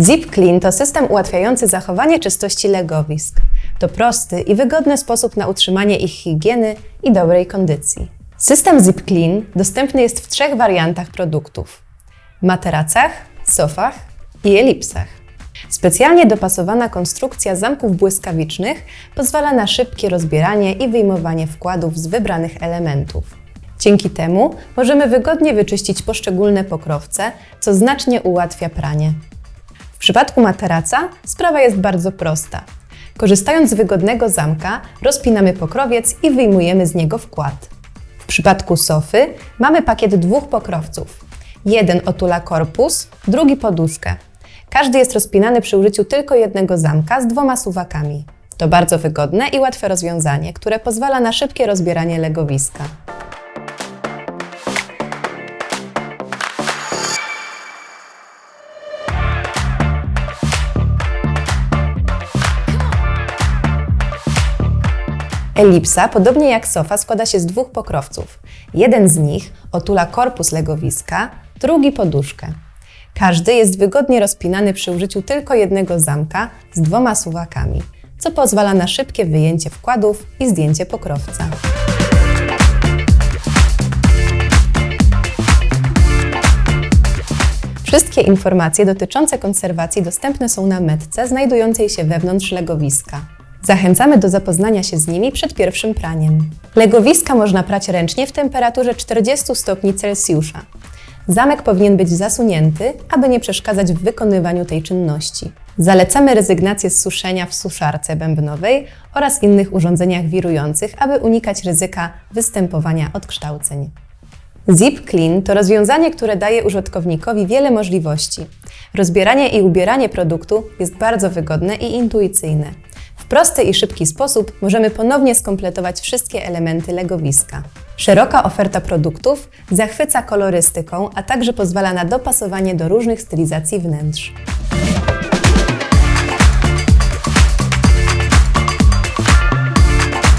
Zip Clean to system ułatwiający zachowanie czystości legowisk. To prosty i wygodny sposób na utrzymanie ich higieny i dobrej kondycji. System Zip Clean dostępny jest w trzech wariantach produktów: materacach, sofach i elipsach. Specjalnie dopasowana konstrukcja zamków błyskawicznych pozwala na szybkie rozbieranie i wyjmowanie wkładów z wybranych elementów. Dzięki temu możemy wygodnie wyczyścić poszczególne pokrowce, co znacznie ułatwia pranie. Przypadku materaca sprawa jest bardzo prosta. Korzystając z wygodnego zamka, rozpinamy pokrowiec i wyjmujemy z niego wkład. W przypadku sofy mamy pakiet dwóch pokrowców. Jeden otula korpus, drugi poduszkę. Każdy jest rozpinany przy użyciu tylko jednego zamka z dwoma suwakami. To bardzo wygodne i łatwe rozwiązanie, które pozwala na szybkie rozbieranie legowiska. Elipsa, podobnie jak sofa, składa się z dwóch pokrowców. Jeden z nich otula korpus legowiska, drugi poduszkę. Każdy jest wygodnie rozpinany przy użyciu tylko jednego zamka z dwoma suwakami, co pozwala na szybkie wyjęcie wkładów i zdjęcie pokrowca. Wszystkie informacje dotyczące konserwacji dostępne są na metce znajdującej się wewnątrz legowiska. Zachęcamy do zapoznania się z nimi przed pierwszym praniem. Legowiska można prać ręcznie w temperaturze 40 stopni Celsjusza. Zamek powinien być zasunięty, aby nie przeszkadzać w wykonywaniu tej czynności. Zalecamy rezygnację z suszenia w suszarce bębnowej oraz innych urządzeniach wirujących, aby unikać ryzyka występowania odkształceń. Zip Clean to rozwiązanie, które daje użytkownikowi wiele możliwości. Rozbieranie i ubieranie produktu jest bardzo wygodne i intuicyjne. Prosty i szybki sposób możemy ponownie skompletować wszystkie elementy legowiska. Szeroka oferta produktów zachwyca kolorystyką, a także pozwala na dopasowanie do różnych stylizacji wnętrz.